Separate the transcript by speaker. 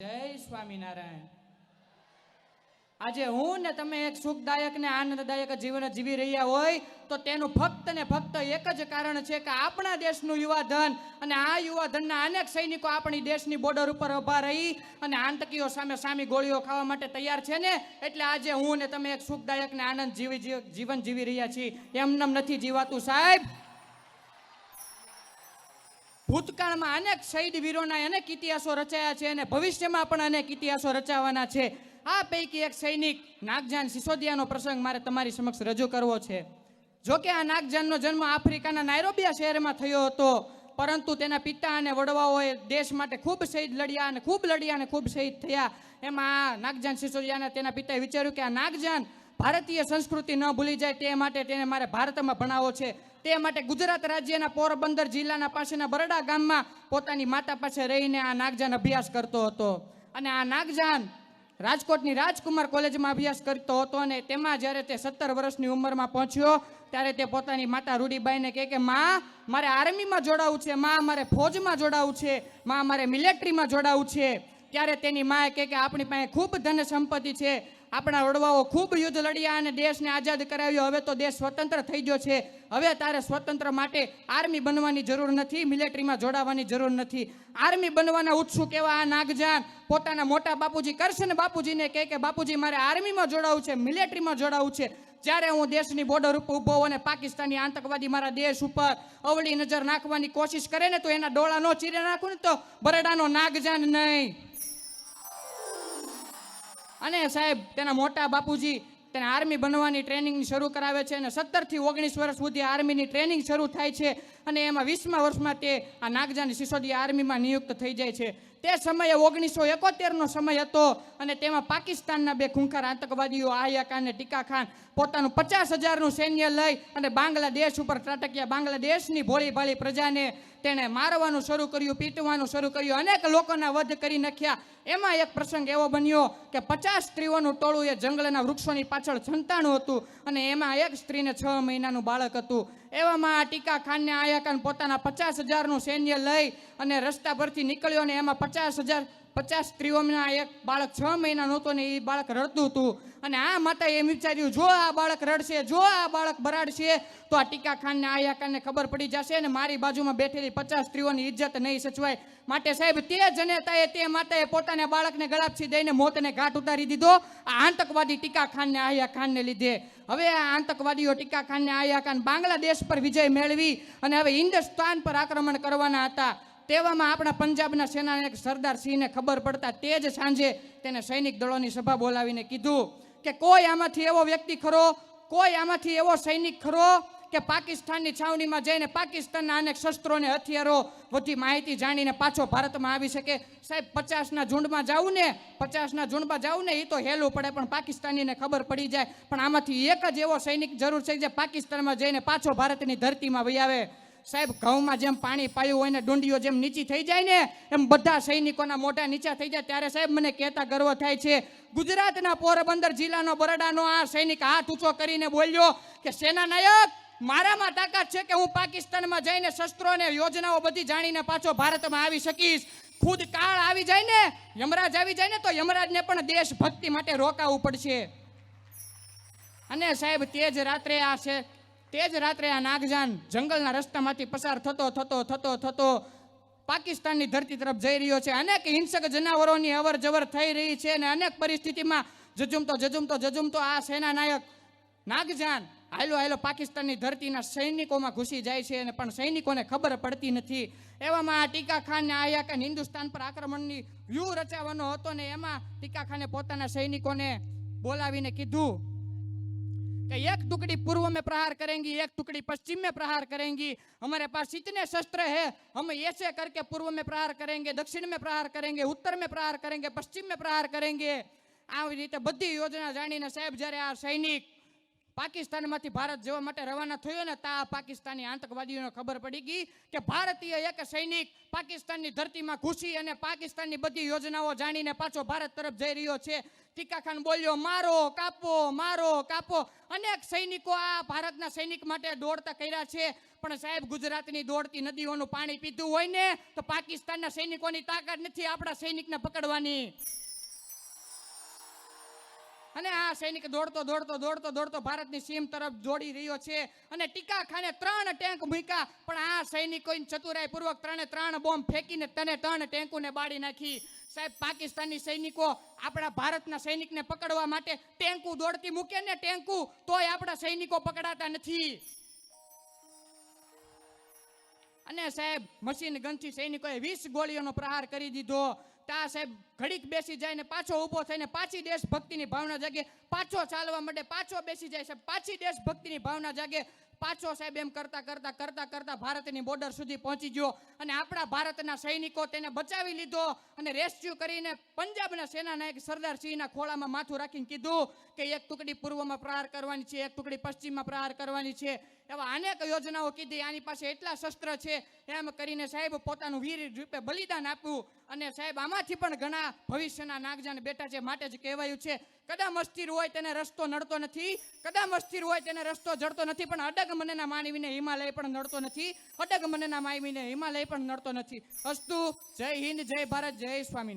Speaker 1: જય સ્વામિનારાયણ. આજે હું ને તમે એક સુખદાયક ને આનંદદાયક જીવન જીવી રહ્યા હોય તો તેનું ફક્ત ને ફક્ત એક જ કારણ છે કે આપણા દેશનું યુવાધન અને આ યુવાધનના અનેક સૈનિકો આપણી દેશની બોર્ડર ઉપર ઊભા રહી અને આતંકીઓ સામે સામી ગોળીઓ ખાવા માટે તૈયાર છે ને? એટલે આજે હું ને તમે એક સુખદાયક ને આનંદ જીવી જીવન જીવી રહ્યા છીએ. એમનેમ નથી જીવાતું સાહેબ. ભૂતકાળમાં અનેક શહીદ વીરોના અનેક ઇતિહાસો રચાયા છે અને ભવિષ્યમાં પણ અનેક ઇતિહાસો રચાવાના છે. આ પૈકી એક સૈનિક નાગજાન સિસોદિયાનો પ્રસંગ મારે તમારી સમક્ષ રજૂ કરવો છે. જો કે આ નાગજાનનો જન્મ આફ્રિકાના નાયરોબિયા શહેરમાં થયો હતો, પરંતુ તેના પિતા અને વડવાઓએ દેશ માટે ખૂબ શહીદ લડ્યા અને ખૂબ લડ્યા અને ખૂબ શહીદ થયા. એમાં આ નાગજાન સિસોદિયાના તેના પિતાએ વિચાર્યું કે આ નાગજાન ભારતીય સંસ્કૃતિ ન ભૂલી જાય તે માટે તેને મારે ભારતમાં ભણાવો છે. તે માટે ગુજરાત રાજ્યના પોરબંદર જિલ્લાના પાસેના બરડા ગામમાં પોતાની માતા પાસે રહીને આ નાગજાન અભ્યાસ કરતો હતો. અને આ નાગજાન રાજકોટની રાજકુમાર કોલેજમાં અભ્યાસ કરતો હતો અને તેમાં જ્યારે તે સત્તર વર્ષની ઉંમરમાં પહોંચ્યો, ત્યારે તે પોતાની માતા રૂડીબાઈને કહે કે, માં, મારે આર્મીમાં જોડાવું છે. માં, મારે ફોજમાં જોડાવું છે. માં, મારે મિલિટરીમાં જોડાવું છે. ત્યારે તેની માએ કહે કે, આપણી પાસે ખૂબ ધન સંપત્તિ છે. આપણા વડવાઓ ખૂબ યુદ્ધ લડ્યા અને દેશને આઝાદ કરાવ્યો. હવે તો દેશ સ્વતંત્ર થઈ ગયો છે. હવે તારે સ્વતંત્ર માટે આર્મી બનવાની જરૂર નથી, મિલિટરીમાં જોડાવાની જરૂર નથી. આર્મી બનવાના ઉત્સુક એવા આ નાગજાન પોતાના મોટા બાપુજી કરશે ને બાપુજીને કહે કે, બાપુજી, મારે આર્મીમાં જોડાવું છે, મિલિટરીમાં જોડાવું છે. જ્યારે હું દેશની બોર્ડર ઉપર ઊભો અને પાકિસ્તાની આતંકવાદી મારા દેશ ઉપર અવળી નજર નાખવાની કોશિશ કરે ને તો એના ડોળા નો ચીરે નાખું ને તો બરડાનો નાગજાન નહીં. અને સાહેબ, તેના મોટા બાપુજી તેને આર્મી બનવાની ટ્રેનિંગ શરૂ કરાવે છે અને સત્તરથી ઓગણીસ વર્ષ સુધી આર્મીની ટ્રેનિંગ શરૂ થાય છે અને એમાં વીસમા વર્ષમાં તે આ નાગજાની સિસોદિયા આર્મીમાં નિયુક્ત થઈ જાય છે. તે સમયે ઓગણીસો એકોતેરનો સમય હતો અને તેમાં પાકિસ્તાનના બે ખૂંખાર આતંકવાદીઓ આયા ખાન અને ટીકા ખાન પોતાનું પચાસ હજારનું સૈન્ય લઈ અને બાંગ્લાદેશ ઉપર ત્રાટક્યા. બાંગ્લાદેશની ભોળી ભાળી પ્રજાને તેણે મારવાનું શરૂ કર્યું, પીટવાનું શરૂ કર્યું. અનેક લોકોના વધ કરી નાખ્યા. એમાં એક પ્રસંગ એવો બન્યો કે પચાસ સ્ત્રીઓનું ટોળું એ જંગલના વૃક્ષોની પાછળ સંતાણું હતું અને એમાં એક સ્ત્રીને છ મહિનાનું બાળક હતું. એવામાં આ ટીકા ખાનને આયા ખાન પોતાના પચાસ હજારનું સૈન્ય લઈ અને રસ્તા પરથી નીકળ્યો અને એમાં પચાસ હજાર પચાસ સ્ત્રીઓના એક બાળક છ મહિના નહોતો ને એ બાળક રડતું હતું. અને આ માતા એમ વિચાર્યું, જો આ બાળક રડશે, જો આ બાળક બરાડશે તો આ ટીકા ખાનને આયા ખાનને ખબર પડી જશે અને મારી બાજુમાં બેઠેલી પચાસ સ્ત્રીઓની ઇજ્જત નહીં સચવાય. માટે સાહેબ, તે જનેતાએ, તે માતાએ પોતાના બાળકને ગળાપછી દઈને મોતને ઘાટ ઉતારી દીધો. આ આતંકવાદી ટીકા ખાનને આયા ખાનને લીધે. હવે આ આતંકવાદીઓ ટીકા ખાનને આયા ખાન બાંગ્લાદેશ પર વિજય મેળવી અને હવે હિન્દુસ્તાન પર આક્રમણ કરવાના હતા. તેવામાં આપણા પંજાબના સેનાનાયક સરદાર સિંહને ખબર પડતા તે જ સાંજે તેને સૈનિક દળોની સભા બોલાવીને કીધું કે કોઈ આમાંથી એવો વ્યક્તિ ખરો, કોઈ આમાંથી એવો સૈનિક ખરો કે પાકિસ્તાનની છાવણીમાં જઈને પાકિસ્તાનના અનેક શસ્ત્રોને હથિયારો બધી માહિતી જાણીને પાછો ભારતમાં આવી શકે. સાહેબ, પચાસના ઝુંડમાં જાવું ને, પચાસના ઝુંડમાં જાવું ને એ તો હેલું પડે, પણ પાકિસ્તાનીને ખબર પડી જાય. પણ આમાંથી એક જ એવો સૈનિક જરૂર છે જે પાકિસ્તાનમાં જઈને પાછો ભારતની ધરતીમાં વહી આવે. સાહેબ, ઘઉંમાં જેમ પાણી પાયું હોય ને ડુંડીઓ જેમ નીચી થઈ જાય ને, એમ બધા સૈનિકોના મોઢા નીચા થઈ જાય. ત્યારે સાહેબ મને કહેતા ગર્વ થાય છે. ગુજરાતના પોરબંદર જિલ્લાનો બરડાનો આ સૈનિક હાથ ઊંચો કરીને બોલ્યો કે, સેના નાયક, મારામાં તાકાત છે કે હું પાકિસ્તાનમાં જઈને શસ્ત્રો અને યોજનાઓ બધી જાણીને પાછો ભારતમાં આવી શકીશ. ખુદ કાળ આવી જાય ને, યમરાજ આવી જાય ને, તો યમરાજને પણ દેશભક્તિ માટે રોકાવું પડશે. અને સાહેબ, તે જ રાત્રે આ છે તે જ રાત્રે આ નાગજાન જંગલના રસ્તામાંથી પસાર થતો થતો થતો થતો પાકિસ્તાનની ધરતી તરફ જઈ રહ્યો છે. અનેક હિંસક જનાવરોની અવર જવર થઈ રહી છે અને અનેક પરિસ્થિતિમાં જજુમતો જજુમતો જજુમતો આ સેના નાયક નાગજાન હાલો હાલો પાકિસ્તાનની ધરતીના સૈનિકોમાં ઘૂસી જાય છે અને પણ સૈનિકોને ખબર પડતી નથી. એવામાં આ ટીકા ખાનને આયા કે હિન્દુસ્તાન પર આક્રમણની વ્યૂહ રચાવવાનો હતો ને એમાં ટીકા ખાને પોતાના સૈનિકોને બોલાવીને કીધું कि एक टुकड़ी पूर्व में प्रहार करेंगी एक टुकड़ी पश्चिम में प्रहार करेंगी हमारे पास इतने शस्त्र है हम ऐसे करके पूर्व में प्रहार करेंगे दक्षिण में प्रहार करेंगे उत्तर में प्रहार करेंगे पश्चिम में प्रहार करेंगे આવી રીતે બધી યોજના જાણીને સાહેબ જ્યારે આ સૈનિક પાકિસ્તાનમાંથી ભારત જવા માટે રવાના થયો ને તા પાકિસ્તાની આતંકવાદીઓને ખબર પડી ગઈ કે ભારતીય એક સૈનિક પાકિસ્તાનની ધરતીમાં ઘૂસી અને પાકિસ્તાનની બધી યોજનાઓ જાણીને પાછો ભારત તરફ જઈ રહ્યો છે. ટીકા ખાન બોલ્યો, મારો, કાપો મારો, કાપો. અનેક સૈનિકો આ ભારતના સૈનિક માટે દોડતા કર્યા છે. પણ સાહેબ, ગુજરાતની દોડતી નદીઓનું પાણી પીધું હોય ને, તો પાકિસ્તાનના સૈનિકોની તાકાત નથી આપણા સૈનિકને પકડવાની. અને આ સૈનિક દોડતો દોડતો દોડતો દોડતો ભારતની સીમ તરફ દોડી રહ્યો છે. અને ટીકા ખાને ત્રણ ટેન્ક મૂક્યા, પણ આ સૈનિકોની ચતુરાઈ પૂર્વક ત્રણે ત્રણ બોમ્બ ફેંકીને તને ત્રણ ટેન્કોને બાળી નાખી. સાહેબ પાકિસ્તાની સૈનિકો આપણા ભારતના સૈનિકને પકડવા માટે ટેન્કુ દોડતી મૂકે ને ટેન્કુ, તોય આપણા સૈનિકો પકડાતા નથી. અને સાહેબ, મશીન ગનથી સૈનિકોએ વીસ ગોળીઓનો પ્રહાર કરી દીધો. તા સાહેબ ઘડીક બેસી જાય ને પાછો ઊભો થઈને પાછી દેશભક્તિની ભાવના જાગે. પાછો ચાલવા માટે પાછો બેસી જાય સાહેબ, પાછી દેશભક્તિની ભાવના જાગે. પાછો સાહેબ એમ કરતા કરતા કરતા કરતા ભારતની બોર્ડર સુધી પહોંચી ગયો અને આપણા ભારતના સૈનિકો તેને બચાવી લીધો અને રેસ્ક્યુ કરીને પંજાબના સેનાનાયક સરદાર સિંહના ખોળામાં માથું રાખીને કીધું કે એક ટુકડી પૂર્વમાં પ્રહાર કરવાની છે, એક ટુકડી પશ્ચિમમાં પ્રહાર કરવાની છે. એવા અનેક યોજનાઓ કીધી. આની પાસે એટલા શસ્ત્ર છે, એમ કરીને સાહેબ પોતાનું વીર રૂપે બલિદાન આપ્યું અને સાહેબ આમાંથી પણ ઘણા ભવિષ્યના નાગજન બેઠા છે માટે જ કહેવાયું છે. કદામ અસ્થિર હોય તેને રસ્તો નડતો નથી, કદામ અસ્થિર હોય તેને રસ્તો જડતો નથી, પણ અડગ મનેના માનવીને હિમાલય પણ નડતો નથી, અડગ મનેના માનવીને હિમાલય પણ નડતો નથી. અસ્તુ, જય હિન્દ, જય ભારત, જય સ્વામિનારાયણ.